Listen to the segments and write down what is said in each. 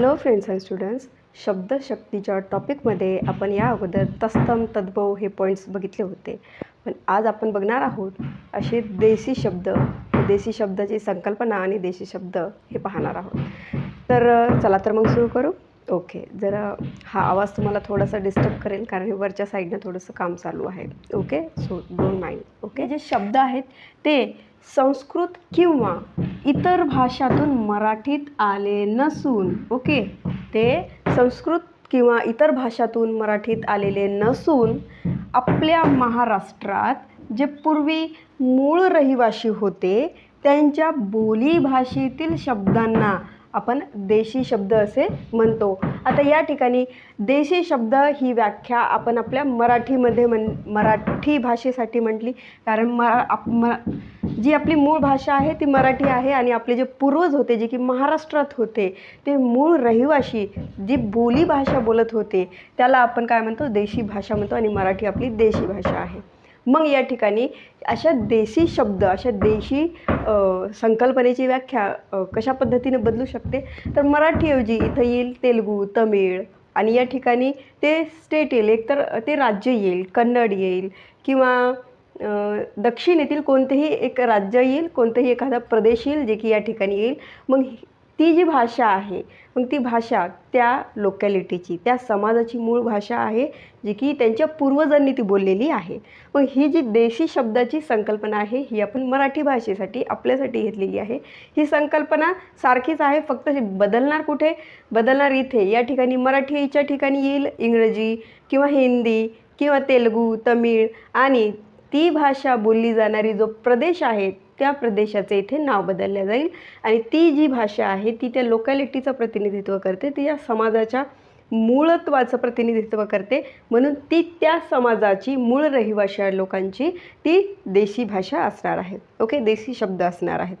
Hello friends and students शब्दशक्तीच्या टॉपिकमध्ये आपण या अगोदर तस्तम तद्भव हे पॉईंट्स बघितले होते. पण आज आपण बघणार आहोत असे देशी शब्द देशी शब्दाची संकल्पना आणि देशी शब्द हे पाहणार आहोत. तर चला तर मग सुरू करू. ओके जर हा आवाज तुम्हाला थोडासा डिस्टर्ब करेल कारण वरच्या साईडनं थोडंसं काम चालू आहे. Okay so don't mind okay? जे शब्द आहेत ते संस्कृत किंवा इतर भाषातून मराठीत आले नसून ओके? ते संस्कृत किंवा इतर भाषातून मराठीत आलेले नसून आपल्या महाराष्ट्रात जे पूर्वी मूळ रहिवाशी होते त्यांच्या बोलीभाषेतील शब्दांना आपण देशी शब्द असे म्हणतो. आता या ठिकाणी देशी शब्द ही व्याख्या आपण आपल्या मराठीमध्ये म्हण मराठी भाषेसाठी म्हटली. कारण मरा आप म जी आपली मूळ भाषा आहे ती मराठी आहे आणि आपले जे पूर्वज होते जे की महाराष्ट्रात होते ते मूळ रहिवाशी जी बोली भाषा बोलत होते त्याला आपण काय म्हणतो? देशी भाषा म्हणतो आणि मराठी आपली देशी भाषा आहे. मग या ठिकाणी अशा देशी शब्द अशा देशी संकल्पनेची व्याख्या कशा पद्धतीने बदलू शकते? तर मराठीऐवजी इथं येईल तेलुगू तमिळ आणि या ठिकाणी ते स्टेट येईल. एकतर ते राज्य येईल कन्नड येईल किंवा दक्षिणेतील कोणतेही एक राज्य येईल कोणतंही एखादा प्रदेश येईल जे की या ठिकाणी येईल. मग ती जी भाषा आहे मग ती भाषा त्या लोकॅलिटीची त्या समाजाची मूळ भाषा आहे जी की त्यांच्या पूर्वजांनी ती बोललेली आहे. मग ही जी देशी शब्दाची संकल्पना आहे ही आपण मराठी भाषेसाठी आपल्यासाठी घेतलेली आहे. ही संकल्पना सारखीच आहे फक्त बदलणार कुठे? बदलणार इथे. या ठिकाणी मराठीच्या ठिकाणी येईल इंग्रजी किंवा हिंदी किंवा तेलुगू तमिळ आणि ती भाषा बोलली जाणारी जो प्रदेश आहे त्या प्रदेशाचे इथे नाव बदललं जाईल. आणि ती जी भाषा आहे ती त्या लोकॅलिटीचं प्रतिनिधित्व करते. ती या समाजाच्या मूळत्वाचं प्रतिनिधित्व करते. म्हणून ती त्या समाजाची मूळ रहिवाशी लोकांची ती देशी भाषा असणार आहे. ओके? देशी शब्द असणार आहेत.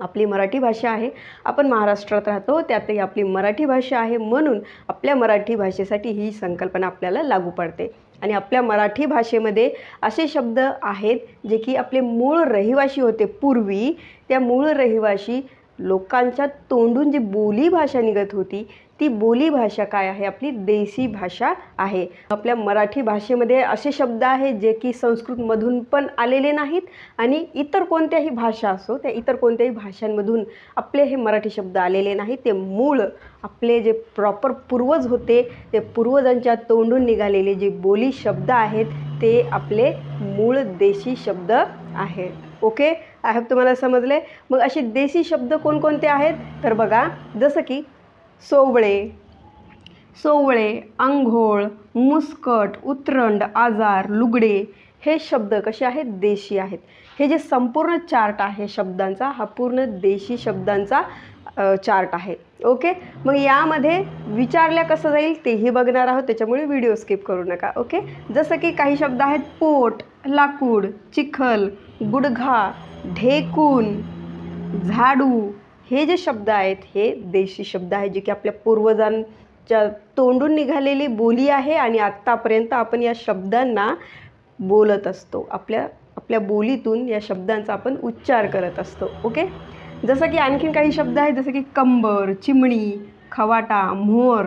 आपली मराठी भाषा आहे. आपण महाराष्ट्रात राहतो त्यातही आपली मराठी भाषा आहे. म्हणून आपल्या मराठी भाषेसाठी ही संकल्पना आपल्याला लागू पडते. आणि आपल्या मराठी भाषेमध्ये असे शब्द आहेत जे की आपले मूळ रहिवाशी होते पूर्वी. त्या मूळ रहिवाशी लोकांच्या तोंडून जी बोली भाषा निघत होती ती बोली भाषा काय आहे? आपली देशी भाषा आहे. आपल्या मराठी भाषेमध्ये असे शब्द आहेत जे की संस्कृतमधून पण आलेले नाहीत आणि इतर कोणत्याही भाषा असो त्या इतर कोणत्याही भाषांमधून आपले हे मराठी शब्द आलेले नाहीत. ते मूळ आपले जे प्रॉपर पूर्वज होते ते पूर्वजांच्या तोंडून निघालेले जे बोली शब्द आहेत ते आपले मूळ देशी शब्द आहेत. ओके? आय हॅव तुम्हाला समजले? मग असे देशी शब्द कोणकोणते आहेत? तर बघा जसं की सोवळे. सोवळे अंघोळ मुस्कट उतरंड आजार लुगडे हे शब्द कसे आहेत? देशी आहेत. हे जे संपूर्ण चार्ट आहे शब्दांचा हा पूर्ण देशी शब्दांचा चार्ट आहे. ओके? मग यामध्ये विचारल्या कसं जाईल तेही बघणार आहोत. त्याच्यामुळे व्हिडिओ स्किप करू नका. ओके? जसं की काही शब्द आहेत पोट लाकूड चिखल गुडघा ढेकून झाडू हे जे शब्द आहेत हे देशी शब्द आहेत जे की आपल्या पूर्वजांच्या तोंडून निघालेली बोली आहे आणि आत्तापर्यंत आपण या शब्दांना बोलत असतो. आपल्या आपल्या बोलीतून या शब्दांचा आपण उच्चार करत असतो. ओके? जसं की आणखीन काही शब्द आहेत जसं की कंबर चिमणी खवाटा मोर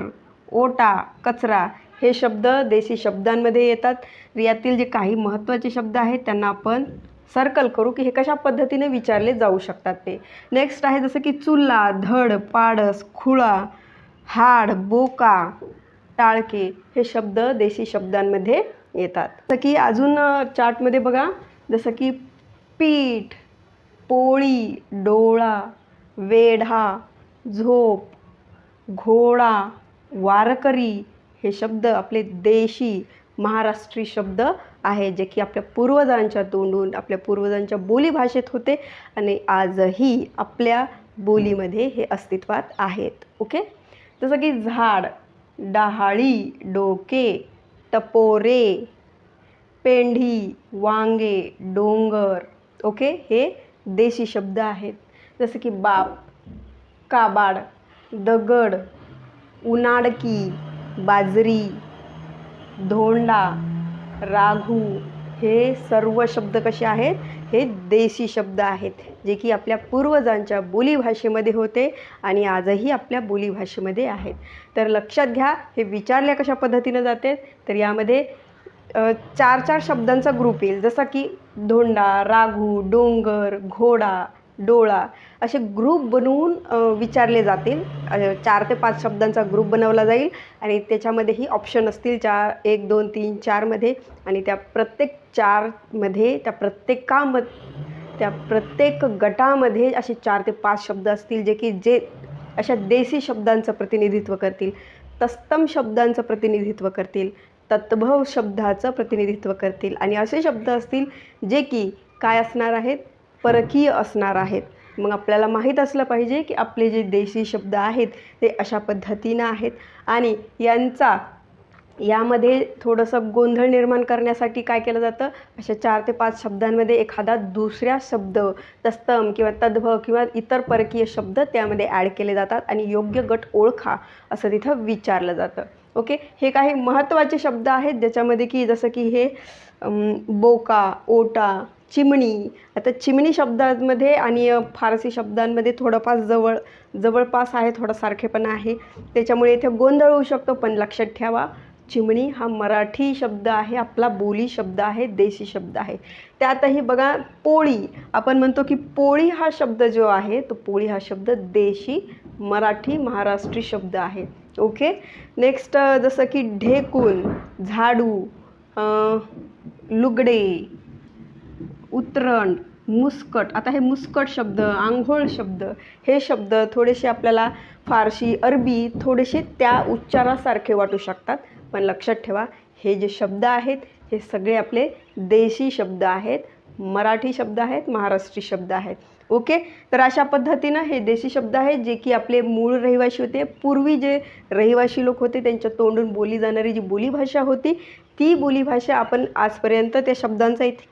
ओटा कचरा हे शब्द देशी शब्दांमध्ये येतात. यातील जे काही महत्त्वाचे शब्द आहेत त्यांना आपण सर्कल करू की हे कशा पद्धतीने विचारले जाऊ शकतात ते. नेक्स्ट आहे जसं की चुल्ला धड पाडस खुळा हाड बोका टाळके हे शब्द देशी शब्दांमध्ये येतात. जसं की अजून चार्टमध्ये बघा जसं की पीठ पोळी डोळा वेढा झोप घोडा वारकरी हे शब्द आपले देशी महाराष्ट्री शब्द आहे जे की आपल्या पूर्वजांच्या तोंडून आपल्या पूर्वजांच्या बोलीभाषेत होते आणि आजही आपल्या बोलीमध्ये हे अस्तित्वात आहेत. ओके जसं की झाड डहाळी डोके टपोरे पेंढी वांगे डोंगर ओके हे देशी शब्द आहेत. जसं की बाप काबाड दगड उनाडकी बाजरी धोंडा राघू हे सर्व शब्द कसे आहेत? हे देशी शब्द आहेत जे की आपल्या पूर्वजांच्या बोलीभाषेमध्ये होते आणि आजही आपल्या बोलीभाषेमध्ये आहेत. तर लक्षात घ्या हे विचारल्या कशा पद्धतीनं जाते? तर यामध्ये चार चार शब्दांचा ग्रुप येईल. जसा की धोंडा राघू डोंगर घोडा डोळा असे ग्रुप बनवून विचारले जातील. चार ते पाच शब्दांचा ग्रुप बनवला जाईल आणि त्याच्यामध्येही ऑप्शन असतील चार एक दोन तीन चारमध्ये आणि त्या प्रत्येक चारमध्ये त्या प्रत्येकाम त्या प्रत्येक गटामध्ये असे चार ते पाच शब्द असतील जे की जे अशा देसी शब्दांचं प्रतिनिधित्व करतील तस्तम शब्दांचं प्रतिनिधित्व करतील तत्भव शब्दाचं प्रतिनिधित्व करतील. आणि असे शब्द असतील जे की काय असणार आहेत? परकीय असणार आहेत. मग आपल्याला माहीत असलं पाहिजे की आपले जे देशी शब्द आहेत ते अशा पद्धतीनं आहेत. आणि यांचा यामध्ये थोडंसं गोंधळ निर्माण करण्यासाठी काय केलं जातं? अशा चार ते पाच शब्दांमध्ये एखादा दुसऱ्या शब्द तस्तम किंवा तद्भ किंवा इतर परकीय शब्द त्यामध्ये ॲड केले जातात आणि योग्य गट ओळखा असं तिथं विचारलं जातं. ओके? हे काही महत्त्वाचे शब्द आहेत ज्याच्यामध्ये की जसं की हे बोका ओटा चिमणी. आता चिमणी शब्दांमध्ये आणि फारसी शब्दांमध्ये थोडंफार जवळ जवळपास आहे थोडा सारखेपणा आहे. त्याच्यामुळे इथे गोंधळ होऊ शकतो पण लक्षात ठेवा चिमणी हा मराठी शब्द आहे आपला बोली शब्द आहे देशी शब्द आहे. त्यातही बघा पोळी. आपण म्हणतो की पोळी हा शब्द जो आहे तो पोळी हा शब्द देशी मराठी महाराष्ट्री शब्द आहे. ओके? नेक्स्ट जसं की ढेकून झाडू लुगडे. उतरण मुस्कट. आता हे मुस्कट शब्द आंघोळ शब्द हे शब्द थोडेसे आपल्याला फारशी अरबी थोडेसे त्या उच्चारासारखे वाटू शकतात. पण लक्षात ठेवा हे जे शब्द आहेत हे सगळे आपले देशी शब्द आहेत मराठी शब्द आहेत महाराष्ट्री शब्द आहेत. ओके? तर अशा पद्धतीनं हे देशी शब्द आहेत जे की आपले मूळ रहिवाशी होते. पूर्वी जे रहिवाशी लोक होते त्यांच्या तोंडून बोली जाणारी जी बोलीभाषा होती ती बोलीभाषा आपण आजपर्यंत त्या शब्दांचा इथे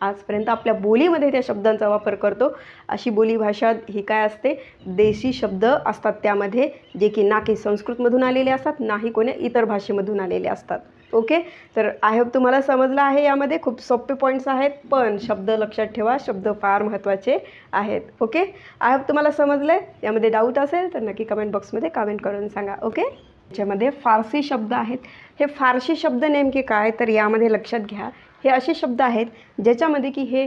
आजपर्यंत आपल्या बोलीमध्ये त्या शब्दांचा वापर करतो. अशी बोलीभाषा ही काय असते? देशी शब्द असतात त्यामध्ये जे की ना की संस्कृतमधून आलेले असतात नाही कोण्या इतर भाषेमधून आलेले असतात. ओके तर आय होप तुम्हाला समजलं आहे यामध्ये. खूप सोपे पॉईंट्स आहेत पण शब्द लक्षात ठेवा. शब्द फार महत्त्वाचे आहेत. ओके आय होप तुम्हाला समजलं आहे यामध्ये डाऊट असेल तर नक्की कमेंट बॉक्समध्ये कमेंट करून सांगा. ओके याच्यामध्ये फारसी शब्द आहेत. हे फारसी शब्द नेमके काय? तर यामध्ये लक्षात घ्या. हे असे शब्द आहेत ज्याच्यामध्ये की हे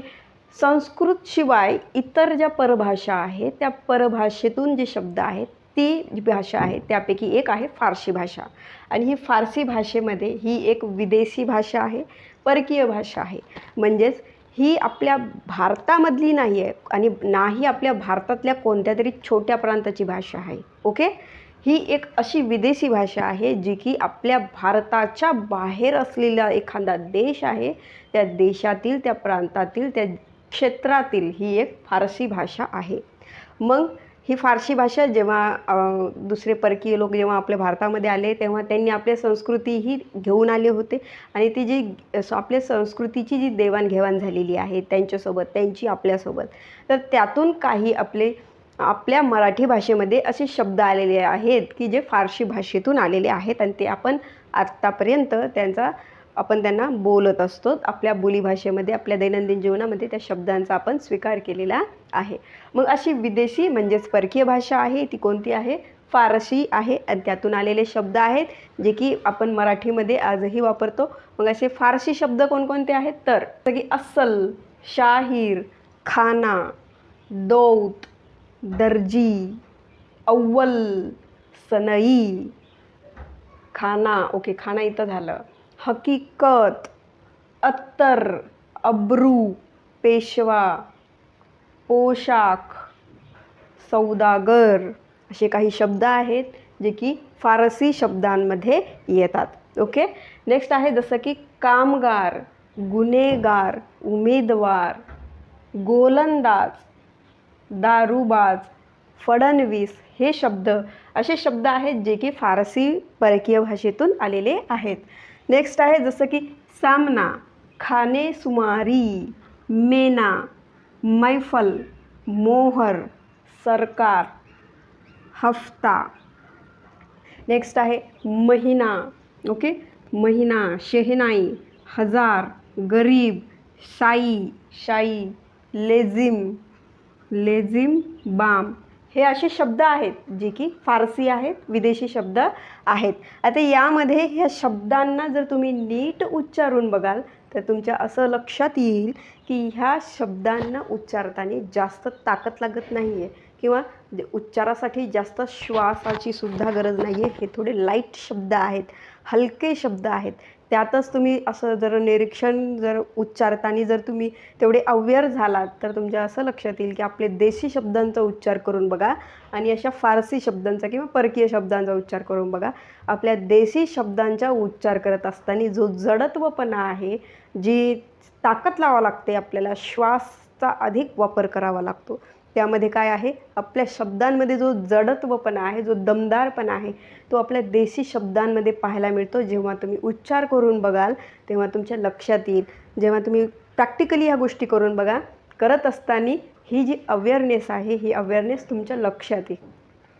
संस्कृतशिवाय इतर ज्या परभाषा आहेत त्या परभाषेतून जे शब्द आहेत ती भाषा आहे त्यापैकी एक आहे फारसी भाषा. आणि ही फारसी भाषेमध्ये ही एक विदेशी भाषा आहे परकीय भाषा आहे. म्हणजेच ही आपल्या भारतामधली नाही आहे आणि नाही आपल्या भारतातल्या कोणत्या तरी छोट्या प्रांताची भाषा आहे. ओके? ही एक अशी विदेशी भाषा आहे जी की आपल्या भारताच्या बाहेर असलेला एखादा देश आहे. त्या देशातील त्या प्रांतातील त्या क्षेत्रातील ही एक फारसी भाषा आहे. मग ही फारसी भाषा जेव्हा दुसरे परकीय लोक जेव्हा आपल्या भारतामध्ये आले तेव्हा त्यांनी आपल्या संस्कृतीही घेऊन आले होते. आणि ती जी आपल्या संस्कृतीची जी देवाणघेवाण झालेली आहे त्यांच्यासोबत त्यांची आपल्यासोबत तर त्यातून काही आपले आपल्या मराठी भाषेमध्ये असे शब्द आलेले आहेत की जे फारशी भाषेतून आलेले आहेत आणि ते आपण आत्तापर्यंत त्यांचा आपण त्यांना बोलत असतो. आपल्या बोलीभाषेमध्ये आपल्या दैनंदिन जीवनामध्ये त्या शब्दांचा आपण स्वीकार केलेला आहे. मग अशी विदेशी म्हणजेच परकीय भाषा आहे ती कोणती आहे? फारसी आहे आणि त्यातून आलेले शब्द आहेत जे की आपण मराठीमध्ये आजही वापरतो. मग असे फारसी शब्द कोणकोणते आहेत? तर की अस्सल शाहीर खाना दौत दर्जी अव्वल सनई खाना ओके खाना इथं झालं. हकीकत अत्तर अब्रू पेशवा पोशाख सौदागर असे काही शब्द आहेत जे की फारसी शब्दांमध्ये येतात. ओके? नेक्स्ट आहे जसं की कामगार गुन्हेगार उमेदवार गोलंदाज दारूबाज फडणवीस हे शब्द असे शब्द आहेत जे की फारसी परकीय भाषेतून आलेले आहेत. नेक्स्ट आहे जसं की सामना खाने सुमारी मेना मैफल मोहर सरकार हफ्ता. नेक्स्ट आहे महिना ओके महिना शेहनाई हजार गरीब साई शाई लेझिम लेझिम बाम हे असे शब्द आहेत जे की फारसी आहेत विदेशी शब्द आहेत. आता यामध्ये ह्या शब्दांना जर तुम्ही नीट उच्चारून बघाल तर तुमच्या असं लक्षात येईल की ह्या शब्दांना उच्चारताना जास्त ताकद लागत नाही आहे किंवा जे उच्चारासाठी जास्त श्वासाची सुद्धा गरज नाही आहे हे थोडे लाइट शब्द आहेत हलके शब्द आहेत. त्यातच तुम्ही असं जर निरीक्षण जर उच्चारताना जर तुम्ही तेवढे अवेअर झालात तर तुमच्या असं लक्षात येईल की आपले देशी शब्दांचा उच्चार करून बघा आणि अशा फारसी शब्दांचा किंवा परकीय शब्दांचा उच्चार करून बघा. आपल्या देशी शब्दांचा उच्चार करत असताना जो जडत्वपणा आहे जी ताकद लावा लागते आपल्याला श्वासचा अधिक वापर करावा लागतो. त्यामध्ये काय आहे? आपल्या शब्दांमध्ये जो जडत्वपणा आहे जो दमदारपणा आहे तो आपल्या देशी शब्दांमध्ये पाहायला मिळतो. जेव्हा तुम्ही उच्चार करून बघाल तेव्हा तुमच्या लक्षात येईल. जेव्हा तुम्ही प्रॅक्टिकली ह्या गोष्टी करून बघा करत असताना ही जी अवेअरनेस आहे ही अवेअरनेस तुमच्या लक्षात येईल.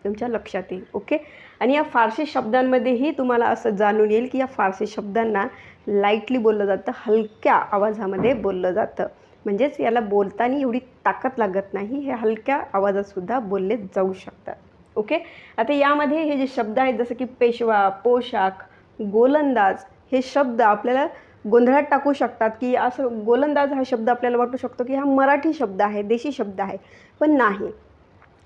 तुमच्या लक्षात येईल ओके? आणि या फारसी शब्दांमध्येही तुम्हाला असं जाणून येईल की या फारसी शब्दांना लाईटली बोललं जातं हलक्या आवाजामध्ये बोललं जातं. म्हणजेच याला बोलताना एवढी ताकद लागत नाही हे हलक्या आवाजातसुद्धा बोलले जाऊ शकतात. ओके? आता यामध्ये हे जे शब्द आहेत जसं की पेशवा पोशाख गोलंदाज हे शब्द आपल्याला गोंधळात टाकू शकतात की असं गोलंदाज हा शब्द आपल्याला वाटू शकतो की हा मराठी शब्द आहे देशी शब्द आहे पण नाही.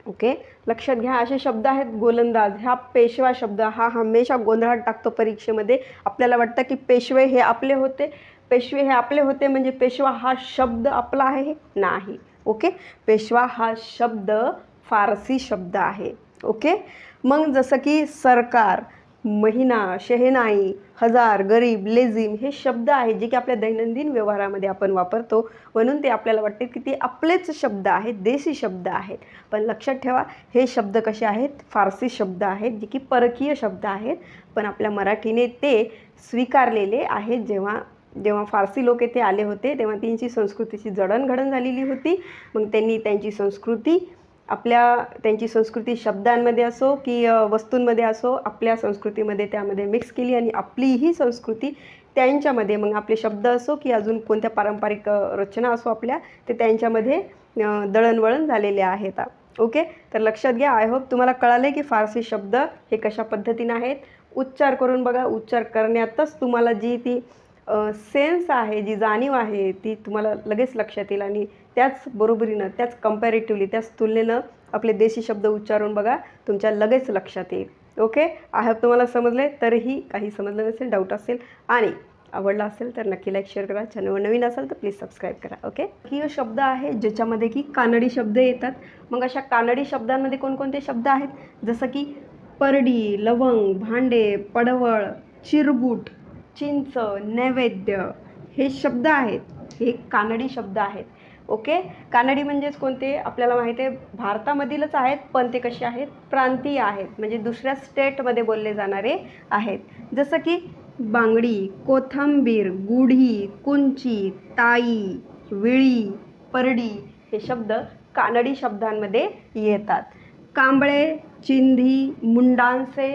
ओके? लक्षात घ्या असे शब्द आहेत गोलंदाज हा पेशवा शब्द हा हमेशा गोंधळात टाकतो परीक्षेमध्ये. आपल्याला वाटतं की पेशवे हे आपले होते पेशवे हे आपले होते म्हणजे पेशवा हा शब्द आपला आहे नाही. ओके? पेशवा हा शब्द फारसी शब्द आहे. ओके? मग जसं की सरकार महिना शहेनाई हजार गरीब लेझिम हे शब्द आहेत जे की आपल्या दैनंदिन व्यवहारामध्ये आपण वापरतो. म्हणून ते आपल्याला वाटते की ते आपलेच शब्द आहेत देशी शब्द आहेत. पण लक्षात ठेवा हे शब्द कसे आहेत? फारसी शब्द आहेत जे की परकीय शब्द आहेत. पण आपल्या मराठीने ते स्वीकारलेले आहेत जेव्हा जेव्हा फारसी लोक येथे आले होते तेव्हा त्यांची संस्कृतीची जडणघडण झालेली होती. मग त्यांनी त्यांची संस्कृती आपल्या त्यांची संस्कृती शब्दांमध्ये असो की वस्तूंमध्ये असो आपल्या संस्कृतीमध्ये त्यामध्ये मिक्स केली आणि आपलीही संस्कृती त्यांच्यामध्ये मग आपले शब्द असो की अजून कोणत्या पारंपरिक रचना असो आपल्या ते त्यांच्यामध्ये दळणवळण झालेले आहेत. ओके? तर लक्षात घ्या आय होप तुम्हाला कळाले की फारसी शब्द हे कशा पद्धतीनं आहेत. उच्चार करून बघा उच्चार करण्यातच तुम्हाला जी ती सेन्स आहे जी जाणीव आहे ती तुम्हाला लगेच लक्षात येईल आणि त्याच बरोबरीनं त्याच कम्पॅरेटिव्हली त्याच तुलनेनं आपले देशी शब्द उच्चारून बघा तुमच्या लगेच लक्षात येईल. ओके? आय होप तुम्हाला समजले तरीही काही समजलं नसेल डाऊट असेल आणि आवडला असेल तर नक्की लाईक शेअर करा. चॅनलवर नवीन असेल तर प्लीज सबस्क्राईब करा. ओके? ही शब्द आहे ज्याच्यामध्ये की कानडी शब्द येतात. मग अशा कानडी शब्दांमध्ये कोणकोणते शब्द आहेत? जसं की परडी लवंग भांडे पडवळ चिरबूट चिंच नैवेद्य हे शब्द आहेत. हे कानडी शब्द आहेत. ओके? कानडी म्हणजेच कोणते? आपल्याला माहिती आहे भारतामधीलच आहेत पण ते कसे आहेत? प्रांतीय आहेत. म्हणजे दुसऱ्या स्टेटमध्ये बोलले जाणारे आहेत. जसं की बांगडी कोथंबीर गुढी कुंची ताई विळी परडी हे शब्द कानडी शब्दांमध्ये येतात. कांबळे चिंधी मुंडांसे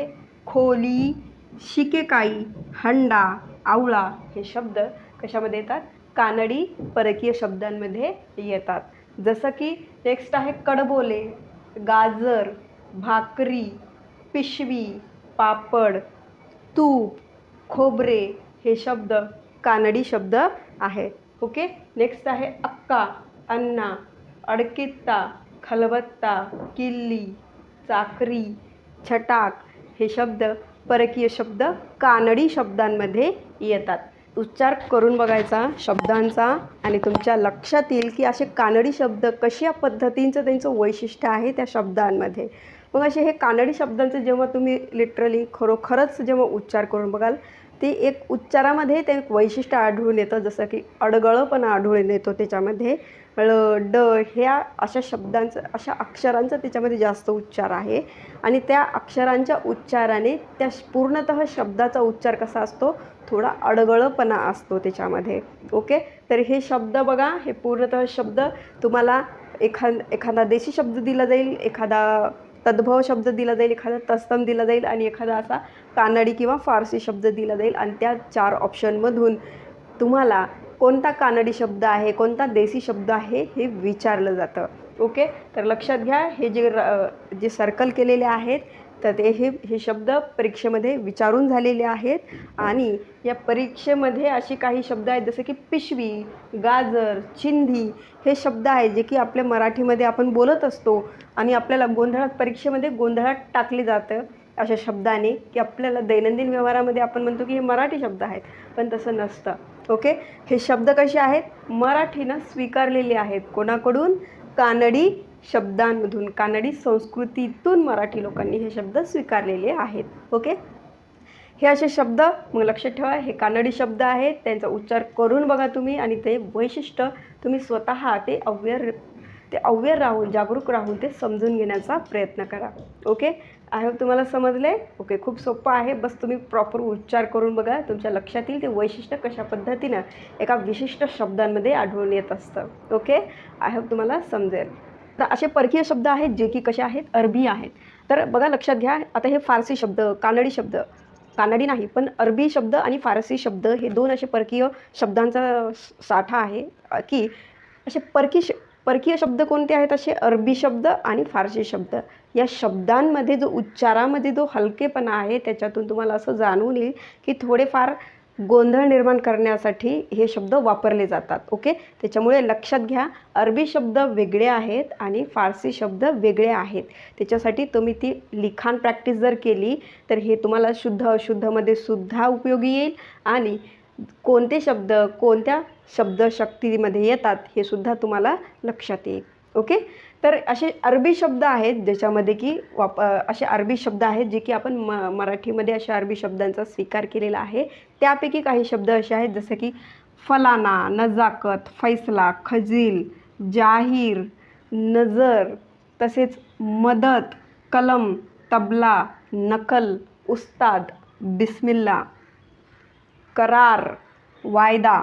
खोली शिकेकाई हंडा आवळा हे शब्द कशामध्ये येतात? कानडी परकीय शब्दांमध्ये येतात. जसं की नेक्स्ट आहे कडबोले गाजर भाकरी पिशवी पापड तूप खोबरे हे शब्द कानडी शब्द आहेत. ओके? नेक्स्ट आहे अक्का अन्ना अडकित्ता खलबत्ता किल्ली चाकरी छटाक हे शब्द परकीय शब्द कानडी शब्दांमध्ये येतात. उच्चार करून बघायचा शब्दांचा आणि तुमच्या लक्षात येईल की असे कानडी शब्द कशा पद्धतींचं त्यांचं वैशिष्ट्य आहे त्या शब्दांमध्ये. मग असे हे कानडी शब्दांचं जेव्हा तुम्ही लिटरली खरोखरच जेव्हा उच्चार करून बघाल ते एक उच्चारामध्ये ते एक वैशिष्ट्य आढळून येतं. जसं की अडगळपणा आढळून येतो त्याच्यामध्ये. ळ ड ह्या अशा शब्दांचं अशा अक्षरांचा त्याच्यामध्ये जास्त उच्चार आहे. आणि त्या अक्षरांच्या उच्चाराने त्या पूर्णतः शब्दाचा उच्चार कसा असतो? थोडा अडगळपणा असतो त्याच्यामध्ये. ओके? तर हे शब्द बघा. हे पूर्णतः शब्द तुम्हाला एखाद एखादा देशी शब्द दिला जाईल एखादा तद्भव शब्द दिला जाईल एखादा तस्तम दिला जाईल आणि एखादा असा कानडी किंवा फारसी शब्द दिला जाईल. आणि त्या चार ऑप्शनमधून तुम्हाला कोणता कानडी शब्द आहे कोणता देसी शब्द आहे हे विचारलं जातं. ओके? तर लक्षात घ्या हे जे र जे सर्कल केलेले आहेत तर ते हे हे शब्द परीक्षेमध्ये विचारून झालेले आहेत. आणि या परीक्षेमध्ये असे काही शब्द आहेत जसे की पिशवी गाजर चिंधी हे शब्द आहेत जे की आपल्या मराठीमध्ये आपण बोलत असतो आणि आपल्याला गोंधळात परीक्षेमध्ये गोंधळात टाकले जातं अशा शब्दाने की आपल्याला दैनंदिन व्यवहारामध्ये आपण म्हणतो की हे मराठी शब्द आहेत पण तसं नसतं. ओके? हे शब्द कसे आहेत? मराठीनं स्वीकारलेले आहेत. कोणाकडून? कानडी शब्दांमधून. कानडी संस्कृतीतून मराठी लोकांनी हे शब्द स्वीकारलेले आहेत. ओके? हे असे शब्द मग लक्षात ठेवा हे कानडी शब्द आहेत. त्यांचा उच्चार करून बघा तुम्ही आणि ते वैशिष्ट्य तुम्ही स्वतः ते अवेअर ते अवेअर राहून जागरूक राहून ते समजून घेण्याचा प्रयत्न करा. ओके? आय होप तुम्हाला समजले ओके खूप सोपं आहे. बस तुम्ही प्रॉपर उच्चार करून बघा. तुमच्या लक्षात येईल ते वैशिष्ट्य कशा पद्धतीनं एका विशिष्ट शब्दांमध्ये आढळून येत असतं. ओके? आय होप तुम्हाला समजेल. तर असे परकीय शब्द आहेत जे की कसे आहेत? अरबी आहेत. तर बघा लक्षात घ्या. आता हे फारसी शब्द कानडी शब्द. कानडी नाही पण अरबी शब्द आणि फारसी शब्द हे दोन असे परकीय शब्दांचा साठा आहे की असे परकी श परकीय शब्द कोणते आहेत? असे अरबी शब्द आणि फारसी शब्द. या शब्दांमध्ये जो उच्चारामध्ये जो हलकेपणा आहे त्याच्यातून तुम्हाला असं जाणून येईल की थोडेफार गोंधळ निर्माण करण्यासाठी हे शब्द वापरले जातात. ओके? त्याच्यामुळे लक्षात घ्या अरबी शब्द वेगळे आहेत आणि फारसी शब्द वेगळे आहेत. त्याच्यासाठी तुम्ही ती लिखाण प्रॅक्टिस जर केली तर हे तुम्हाला शुद्ध अशुद्धमध्ये सुद्धा उपयोगी येईल आणि कोणते शब्द कोणत्या शब्दशक्तीमध्ये येतात हे सुद्धा तुम्हाला लक्षात येईल. ओके? तर असे अरबी शब्द आहेत ज्याच्यामध्ये की वाप असे अरबी शब्द आहेत जे की आपण म मराठीमध्ये अशा अरबी शब्दांचा स्वीकार केलेला आहे. त्यापैकी काही शब्द असे आहेत जसे की फलाना नजाकत फैसला खजील जाहीर नजर तसेच मदत कलम तबला नकल उस्ताद बिस्मिल्ला करार वायदा.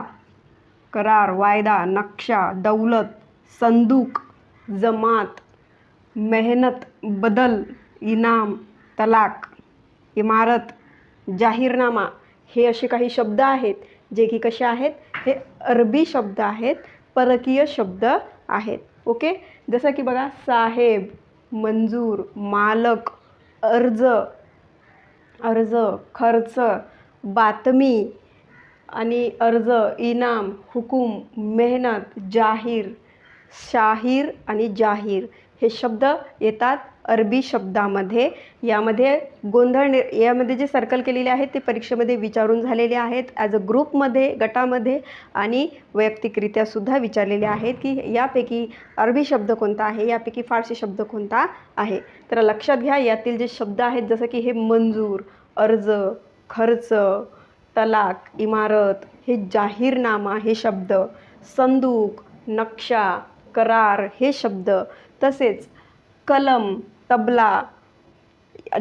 करार वायदा नक्षा दौलत संदूक जमात मेहनत बदल इनाम तलाक इमारत जाहीरनामा. हे असे काही शब्द आहेत जे की कसे आहेत? हे अरबी शब्द आहेत परकीय शब्द आहेत. ओके? जसं की बघा साहेब मंजूर मालक अर्ज अर्ज खर्च बातमी आणि अर्ज इनाम हुकूम मेहनत जाहीर शाहीर आणि जाहीर हे शब्द येतात अरबी शब्दामध्ये. यामध्ये गोंधळ निर यामध्ये जे सर्कल केलेले आहेत ते परीक्षेमध्ये विचारून झालेले आहेत. ॲज अ ग्रुपमध्ये गटामध्ये आणि वैयक्तिकरित्यासुद्धा विचारलेले आहेत की यापैकी अरबी शब्द कोणता आहे? यापैकी फारसी शब्द कोणता आहे? तर लक्षात घ्या यातील जे शब्द आहेत जसं की हे मंजूर अर्ज खर्च तलाक इमारत हे जाहीरनामा हे शब्द संदूक नक्षा करार हे शब्द तसेच कलम तबला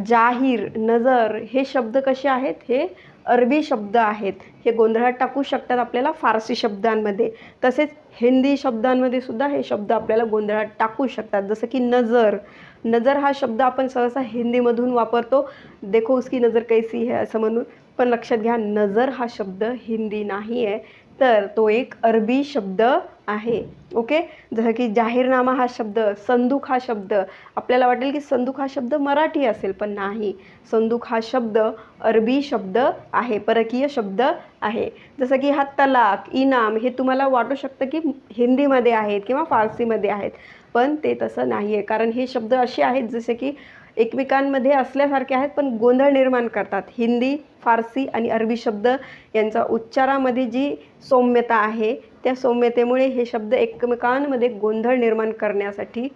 जाहीर नजर हे शब्द कसे आहेत? हे अरबी शब्द आहेत. हे गोंधळात टाकू शकतात आपल्याला फारसी शब्दांमध्ये. तसेच हिंदी शब्दांमध्ये सुद्धा हे शब्द आपल्याला गोंधळात टाकू शकतात. जसं की नजर. नजर हा शब्द आपण सहसा हिंदीमधून वापरतो. देखो उसकी नजर कैसी है असं म्हणून. पण लक्षात घ्या नजर हा शब्द हिंदी नाही आहे तर तो एक अरबी शब्द आहे ओके? जसं की जाहीरनामा हा शब्द संदूक हा शब्द. आपल्याला वाटेल की संदूक हा शब्द मराठी असेल पण नाही. संदूक हा शब्द अरबी शब्द आहे परकीय शब्द आहे. जसं की हा तलाक इनाम हे तुम्हाला वाटू शकतं की हिंदीमध्ये आहेत किंवा फारसीमध्ये आहेत पण ते तसं नाही आहे कारण हे शब्द असे आहेत जसे की एकमेकांमध्ये असल्यासारखे आहेत पण गोंधळ निर्माण करतात. हिंदी फारसी आणि अरबी शब्द यांचा उच्चारामध्ये जी सौम्यता आहे त्या सौम्यतेमुळे हे शब्द एकमेकांमध्ये गोंधळ निर्माण करण्यासाठी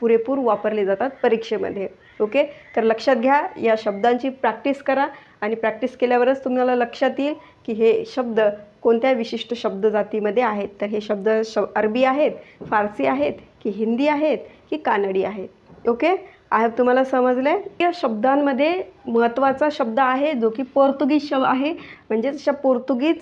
पुरेपूर वापरले जातात परीक्षेमध्ये. ओके? तर लक्षात घ्या या शब्दांची प्रॅक्टिस करा आणि प्रॅक्टिस केल्यावरच तुम्हाला लक्षात येईल की हे शब्द कोणत्या विशिष्ट शब्द जातीमध्ये आहेत. तर हे शब्द श अरबी आहेत फारसी आहेत की हिंदी आहेत की कानडी आहेत. ओके? आहे तुम्हाला समजलं आहे या शब्दांमध्ये महत्त्वाचा शब्द आहे जो की पोर्तुगीज शब्द आहे. म्हणजेच अशा पोर्तुगीज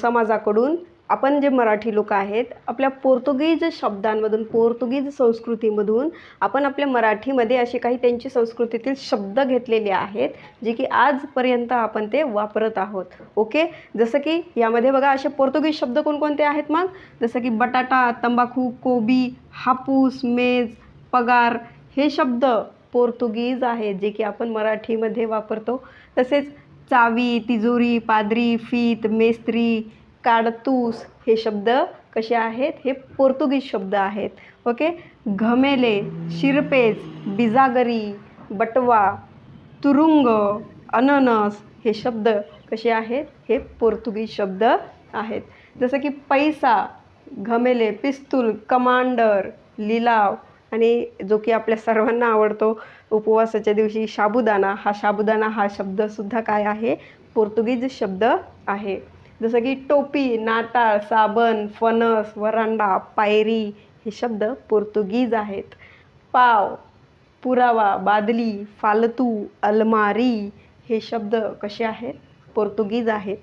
समाजाकडून आपण जे मराठी लोक आहेत आपल्या पोर्तुगीज शब्दांमधून पोर्तुगीज संस्कृतीमधून आपण आपल्या मराठीमध्ये असे काही त्यांची संस्कृतीतील शब्द घेतलेले आहेत जे की आजपर्यंत आपण ते वापरत आहोत. ओके? जसं की यामध्ये बघा असे पोर्तुगीज शब्द कोणकोणते आहेत मग? जसं की बटाटा तंबाखू कोबी हापूस मेज पगार हे शब्द पोर्तुगीज आहेत जे की आपण मराठीमध्ये वापरतो. तसेच चावी तिजोरी पादरी फीत मेस्त्री काडतूस हे शब्द कसे आहेत? हे पोर्तुगीज शब्द आहेत. ओके? घमेले शिरपेज बिजागरी बटवा तुरुंग अननस हे शब्द कसे आहेत? हे पोर्तुगीज शब्द आहेत. जसं की पैसा घमेले पिस्तूल कमांडर लिलाव आणि जो की आपल्या सर्वांना आवडतो उपवासाच्या दिवशी साबुदाणा हा साबुदाणा हा शब्दसुद्धा काय आहे? पोर्तुगीज शब्द आहे. जसं की टोपी नाताळ साबण फणस वरांडा पायरी हे शब्द पोर्तुगीज आहेत. पाव पुरावा बादली फालतू अलमारी हे शब्द कसे आहेत? पोर्तुगीज आहेत.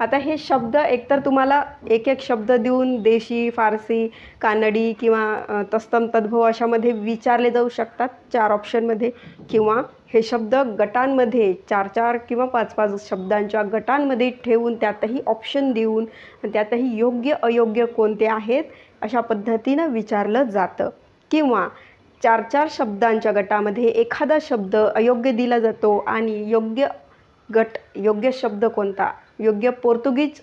आता हे शब्द एकतर तुम्हाला एक एक शब्द देऊन देशी फारसी कानडी किंवा तस्तम तत्सम तद्भव अशामध्ये विचारले जाऊ शकतात चार ऑप्शनमध्ये. किंवा हे शब्द गटांमध्ये चार चार किंवा पाच पाच शब्दांच्या गटांमध्ये ठेवून त्यातही ऑप्शन देऊन त्यातही योग्य अयोग्य कोणते आहेत अशा पद्धतीनं विचारलं जातं. किंवा चार चार शब्दांच्या गटामध्ये एखादा शब्द अयोग्य दिला जातो आणि योग्य गट योग्य शब्द कोणता? योग्य पोर्तुगीज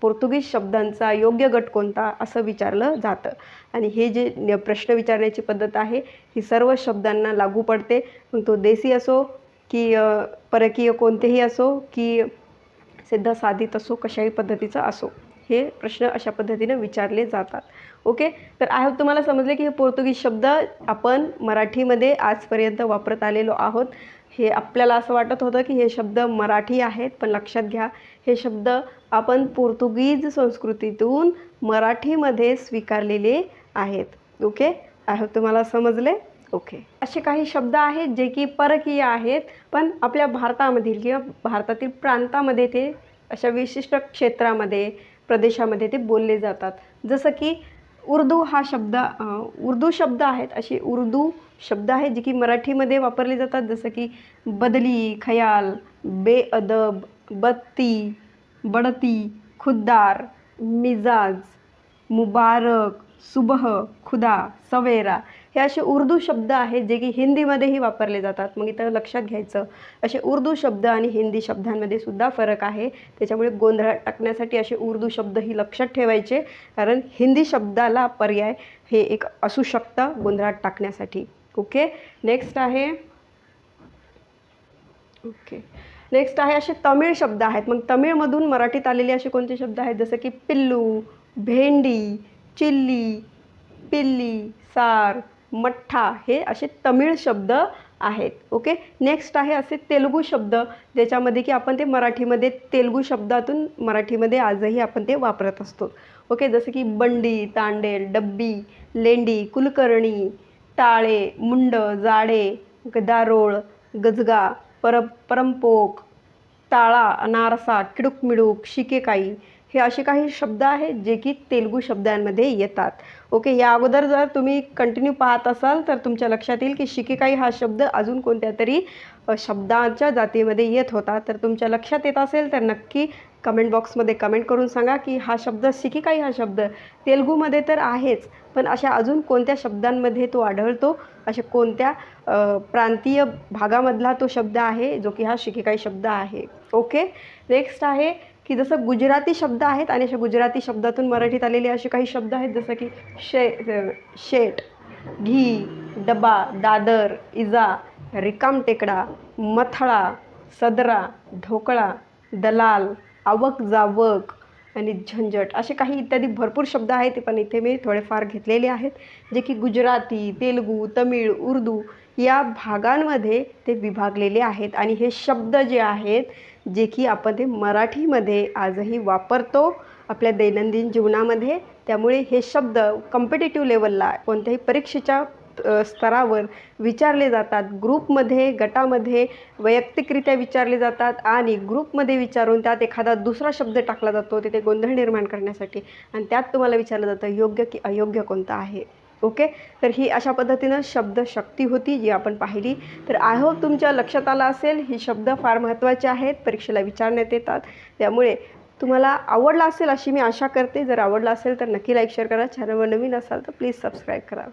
पोर्तुगीज शब्दांचा योग्य गट कोणता असं विचारलं जातं. आणि हे जे न- प्रश्न विचारण्याची पद्धत आहे ही सर्व शब्दांना लागू पडते. मग तो देसी असो की परकीय कोणतेही असो की सिद्ध साधित असो कशाही पद्धतीचा असो हे प्रश्न अशा पद्धतीनं विचारले जातात. ओके? तर आय होप तुम्हाला समजले की हे पोर्तुगीज शब्द आपण मराठीमध्ये आजपर्यंत वापरत आलेलो आहोत. हे आपल्याला असं वाटत होतं की हे शब्द मराठी आहेत पण लक्षात घ्या हे शब्द आपण पोर्तुगीज संस्कृतीतून मराठीमध्ये स्वीकारलेले आहेत. ओके? आय होप तुम्हाला समजले? ओके. असे काही शब्द आहेत जे की परकीय आहेत पण आपल्या भारतामधील किंवा भारतातील प्रांतामध्ये ते अशा विशिष्ट क्षेत्रामध्ये प्रदेशामध्ये ते बोलले जातात. जसं की उर्दू हा शब्द उर्दू शब्द आहेत अशी उर्दू शब्द आहेत जे की मराठीमध्ये वापरले जातात जसं की बदली खयाल बेअदब बत्ती बढती खुद्दार मिजाज मुबारक सुबह खुदा सवेरा हे असे उर्दू शब्द आहेत जे की हिंदीमध्येही वापरले जातात. मग इथं लक्षात घ्यायचं असे उर्दू शब्द आणि हिंदी शब्दांमध्ये सुद्धा फरक आहे. त्याच्यामुळे गोंधळात टाकण्यासाठी असे उर्दू शब्दही लक्षात ठेवायचे कारण हिंदी शब्दाला पर्याय हे एक असू शकतं गोंधळात टाकण्यासाठी. ओके. नेक्स्ट आहे. ओके. नेक्स्ट आहे असे तमिळ शब्द आहेत. मग तमिळमधून मराठीत आलेले असे कोणते शब्द आहेत? जसं की पिल्लू भेंडी चिल्ली पिल्ली सार मठ्ठा हे असे तमिळ शब्द आहेत. ओके? नेक्स्ट आहे असे तेलुगू शब्द ज्याच्यामध्ये की आपण ते मराठीमध्ये तेलुगू शब्दातून मराठीमध्ये आजही आपण ते वापरत असतो. ओके? जसं की बंडी तांडेल डब्बी लेंडी कुलकर्णी टाळे मुंड जाडे गदारोळ गजगा पर परंपोक ताळा अनारसा किडूक मिडूक शिकेकाई हे असे काही शब्द आहेत जे की तेलुगू शब्दांमध्ये येतात. ओके या अगोदर जर तुम्ही कंटिन्यू पाहत असाल तर तुमच्या लक्षात येईल की शिकेकाई हा शब्द अजून कोणत्या तरी शब्दांच्या जातीमध्ये येत होता. तर तुमच्या लक्षात येत असेल तर नक्की कमेंट बॉक्समध्ये कमेंट करून सांगा की हा शब्द शिकेकाई हा शब्द? तेलगूमध्ये तर आहेच पण अशा अजून कोणत्या शब्दांमध्ये तो आढळतो? अशा कोणत्या प्रांतीय भागामधला तो शब्द आहे जो की हा शिकेकाई शब्द आहे? ओके नेक्स्ट आहे की जसं गुजराती शब्द आहेत आणि अशा गुजराती शब्दातून मराठीत आलेले असे काही शब्द आहेत जसं की शे शेट घी डबा दादर इजा रिकाम टेकडा मथळा सदरा ढोकळा दलाल आवक जावक आणि झंझट असे काही इत्यादी भरपूर शब्द आहेत पण इथे मी थोडेफार घेतलेले आहेत. जे की गुजराती तेलुगू तमिळ उर्दू या भागांमध्ये ते विभागलेले आहेत. आणि हे शब्द जे आहेत जे की आपण ते मराठीमध्ये आजही वापरतो आपल्या दैनंदिन जीवनामध्ये त्यामुळे हे शब्द कॉम्पिटेटिव्ह लेवलला कोणत्याही परीक्षेच्या स्तरावर विचारले जातात. ग्रुपमध्ये गटामध्ये वैयक्तिकरित्या विचारले जातात आणि ग्रुपमध्ये विचारून त्यात एखादा दुसरा शब्द टाकला जातो तिथे गोंधळ निर्माण करण्यासाठी. आणि त्यात तुम्हाला विचारलं जातं योग्य की अयोग्य कोणतं आहे? ओके? तर ही अशा पद्धतीनं शब्दशक्ती होती जी आपण पाहिली. तर आय होप तुमच्या लक्षात आला असेल ही शब्द फार महत्त्वाचे आहेत. परीक्षेला विचारण्यात येतात. त्यामुळे तुम्हाला आवडला असेल अशी मी आशा करते. जर आवडला असेल तर नक्की लाईक शेअर करा. चॅनलवर नवीन असाल तर प्लीज सबस्क्राईब करा.